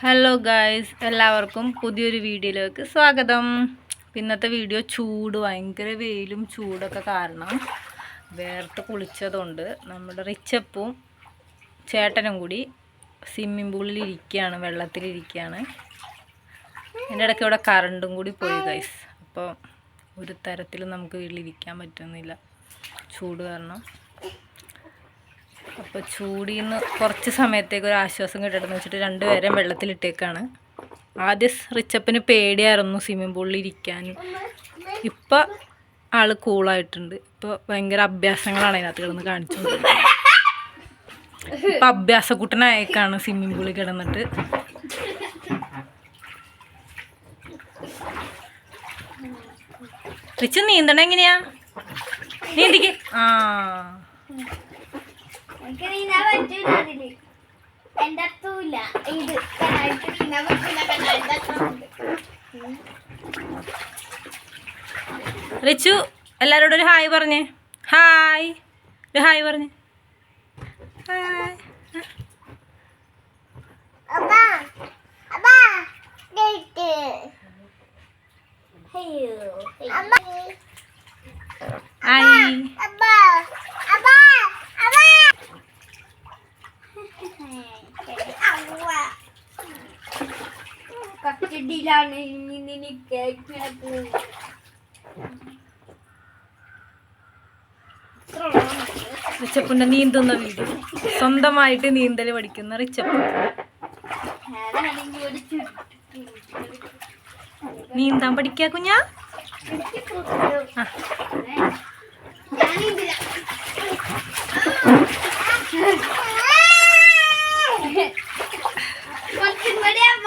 Hello guys എല്ലാവർക്കും പുതിയൊരു വീഡിയോയിലേക്ക് സ്വാഗതം. ഇന്നത്തെ വീഡിയോ ചൂട് ഭയങ്കര വെയിലും ചൂടൊക്കെ കാരണം വേർത്ത് കുളിച്ചതുകൊണ്ട് നമ്മുടെ റിച്ചപ്പും ചേട്ടനും കൂടി സ്വിമ്മിംഗ് പൂളിൽ ഇരിക്കുകയാണ് വെള്ളത്തിലിരിക്കുകയാണ് എന്റെ ഇടയ്ക്ക് ഇവിടെ കറണ്ടും കൂടി പോയി ഗൈസ് അപ്പോൾ ഒരു തരത്തിലും നമുക്ക് വീട്ടിലിരിക്കാൻ പറ്റുന്നില്ല. ചൂട് കാരണം. അപ്പോൾ ചൂടിൽ നിന്ന് കുറച്ച് സമയത്തേക്ക് ഒരു ആശ്വാസം കിട്ടണമെന്ന് വെച്ചിട്ട് രണ്ടുപേരെയും വെള്ളത്തിലിട്ടേക്കാണ്. ആദ്യം റിച്ചപ്പിന് പേടിയായിരുന്നു സ്വിമ്മിംഗ് പൂളിൽ ഇരിക്കാനും. ഇപ്പം ആൾ കൂളായിട്ടുണ്ട് ഇപ്പോൾ ഭയങ്കര അഭ്യാസങ്ങളാണ് അതിനകത്ത് കിടന്ന് കാണിച്ചു ഇപ്പം അഭ്യാസക്കൂട്ടനായേക്കാണ് സ്വിമ്മിംഗ് പൂളിൽ കിടന്നിട്ട്. റിച്ച് നീന്തണ എങ്ങനെയാ? നീന്തിക്ക്. ആ. എനിക്ക് നീന്താൻ പറ്റൂല അതിൽ. എന്റെ അർത്ഥമില്ല ഇത് നീന്താൻ പറ്റൂല റിച്ചു എല്ലാവരോടും ഒരു ഹായ് പറഞ്ഞേ. ഹായ്. ഒരു ഹായ് പറഞ്ഞേ. ഹായ് കച്ചടിയിലാണ് ഇനി നിനക്ക് ഇങ്ങനെ പോകും റിച്ചപ്പിന്റെ നീന്തുന്ന വീഡിയോ. സ്വന്തമായിട്ട് നീന്തൽ പഠിക്കുന്ന റിച്ചപ്പ്. നീന്താൻ പഠിക്കാ കുഞ്ഞാ? ആ. ഞാനിതില്ല കുറച്ചും കൂടി അമ്മ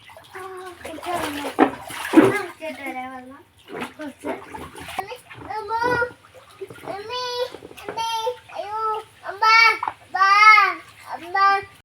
डरावना